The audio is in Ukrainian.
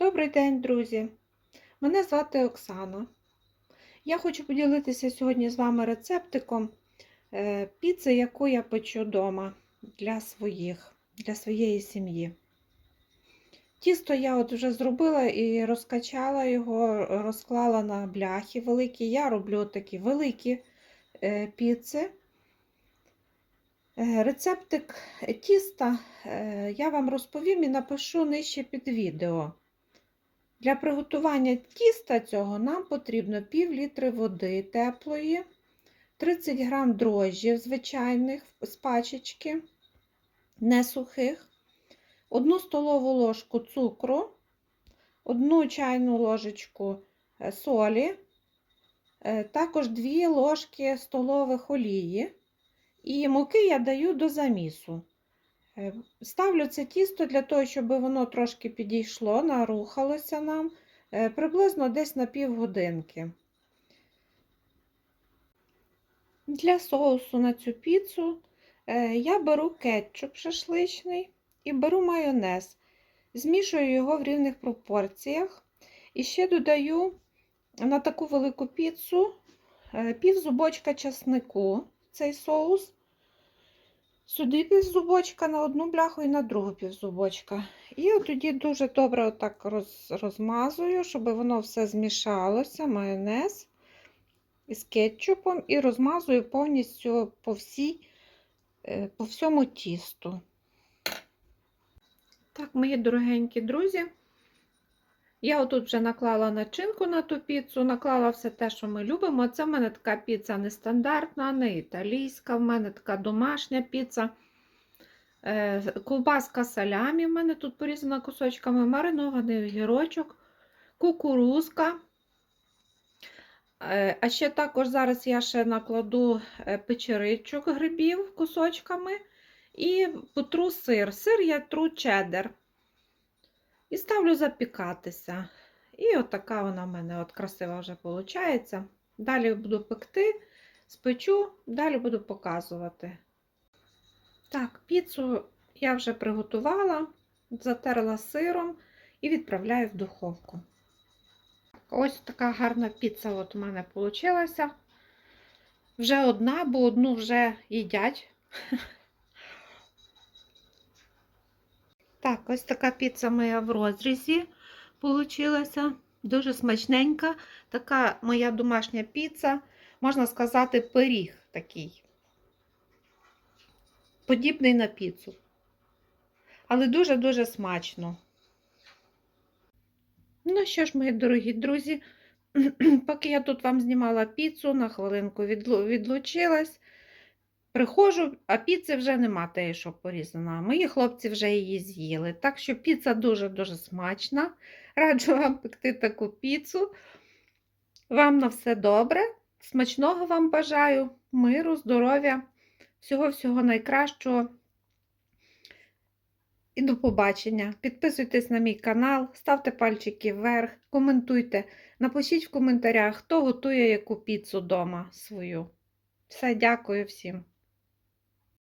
Добрий день, друзі! Мене звати Оксана. Я хочу поділитися сьогодні з вами рецептиком е, піци, яку я печу вдома для своїх, для своєї сім'ї. Тісто я от вже зробила і розкачала його, розклала на бляхи великі. Я роблю такі великі е, піци. Е, Рецептик тіста я вам розповім і напишу нижче під відео. Для приготування тіста цього нам потрібно пів літри води теплої, 30 грам дрожжів звичайних з пачечки, не сухих, 1 столову ложку цукру, 1 чайну ложечку е, солі, е, також 2 ложки столових олії. І муки я даю до замісу. Е, Ставлю це тісто для того, щоб воно трошки підійшло, нарухалося нам е, приблизно десь на півгодинки. Для соусу на цю піцу е, я беру кетчуп шашличний і беру майонез. Змішую його в рівних пропорціях. І ще додаю на таку велику піцу пів зубочка часнику цей соус. Сюди півзубочка на одну бляху і на другу півзубочка. І от тоді дуже добре отак роз, розмазую, щоб воно все змішалося, майонез із кетчупом, і розмазую повністю по, всій, е, по всьому тісту. Так, мої дорогенькі друзі, я отут вже наклала начинку на ту піцу, наклала все те, що ми любимо. Це в мене така піца нестандартна, не італійська, в мене така домашня піца. Е, Ковбаска салямі в мене тут порізана кусочками, маринований огірочок, кукурузка. Е, А ще також зараз я ще накладу е, печеричок грибів кусочками і потру сир. Сир я тру чеддер. І ставлю запікатися. І от така вона в мене от красива вже виходить. Далі буду пекти, спечу, далі буду показувати. Так, піцу я вже приготувала, затерла сиром і відправляю в духовку. Ось така гарна піца от у мене вийшла. Вже одна, бо одну вже їдять. Так, ось така піца моя в розрізі получилася. Дуже смачненька. Така моя домашня піца, можна сказати, пиріг такий. Подібний на піцу. Але дуже-дуже смачно. Ну що ж, мої дорогі друзі, поки я тут вам знімала піцу, на хвилинку відлучилась. Приходжу, а піци вже нема теї, що порізана. Мої хлопці вже її з'їли. Так що піца дуже-дуже смачна. Раджу вам пекти таку піцу. Вам на все добре. Смачного вам бажаю, миру, здоров'я, всього-всього найкращого. І до побачення. Підписуйтесь на мій канал, ставте пальчики вверх, коментуйте. Напишіть в коментарях, хто готує яку піцу вдома свою. Все, дякую всім.